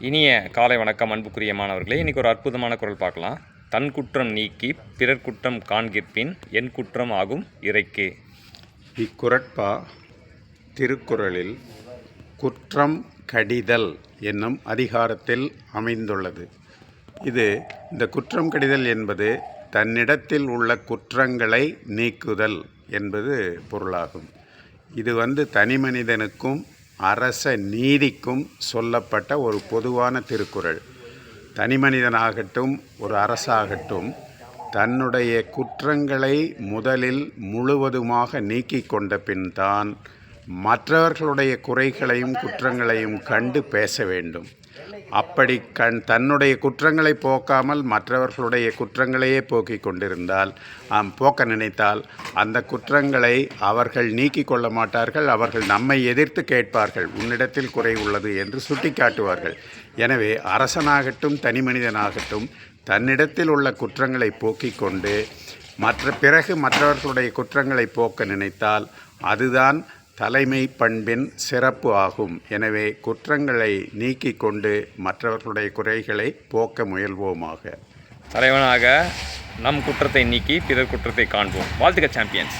இனிய காலை வணக்கம் அன்புக்குரிய மாணவர்களே. இன்றைக்கி ஒரு அற்புதமான குரல் பார்க்கலாம். தன் குற்றம் நீக்கி பிறர் குற்றம் காண்கிற்பின் என் குற்றம் ஆகும் இறைக்கு. இக்குரட்பா திருக்குறளில் குற்றம் கடிதல் என்னும் அதிகாரத்தில் அமைந்துள்ளது. இது இந்த குற்றம் கடிதல் என்பது தன்னிடத்தில் உள்ள குற்றங்களை நீக்குதல் என்பது பொருளாகும். இது வந்து தனிமனிதனுக்கும் அரச நீதிக்கும் சொல்லப்பட்ட ஒரு பொதுவான திருக்குறள். தனிமனிதனாகட்டும் ஒரு அரசாகட்டும் தன்னுடைய குற்றங்களை முதலில் முழுவதுமாக நீக்கி கொண்ட பின்தான் மற்றவர்களுடைய குறைகளையும் குற்றங்களையும் கண்டு பேச வேண்டும். அப்படி கண் தன்னுடைய குற்றங்களை போக்காமல் மற்றவர்களுடைய குற்றங்களையே போக்கிக் கொண்டிருந்தால் போக்க நினைத்தால் அந்த குற்றங்களை அவர்கள் நீக்கிக் கொள்ள மாட்டார்கள் அவர்கள் நம்மை எதிர்த்து கேட்பார்கள் உன்னிடத்தில் குறை உள்ளது என்று சுட்டிக்காட்டுவார்கள். எனவே அரசனாகட்டும் தனி மனிதனாகட்டும் தன்னிடத்தில் உள்ள குற்றங்களை போக்கிக் கொண்டு மற்ற பிறகு மற்றவர்களுடைய குற்றங்களை போக்க நினைத்தால் அதுதான் தலைமை பண்பின் சிறப்பு ஆகும். எனவே குற்றங்களை நீக்கிக் கொண்டு மற்றவர்களுடைய குறைகளை போக்க முயல்வோமாக. தலைவனாக நம் குற்றத்தை நீக்கி பிறர் குற்றத்தை காண்போம். வாழ்த்துக்க சாம்பியன்ஸ்.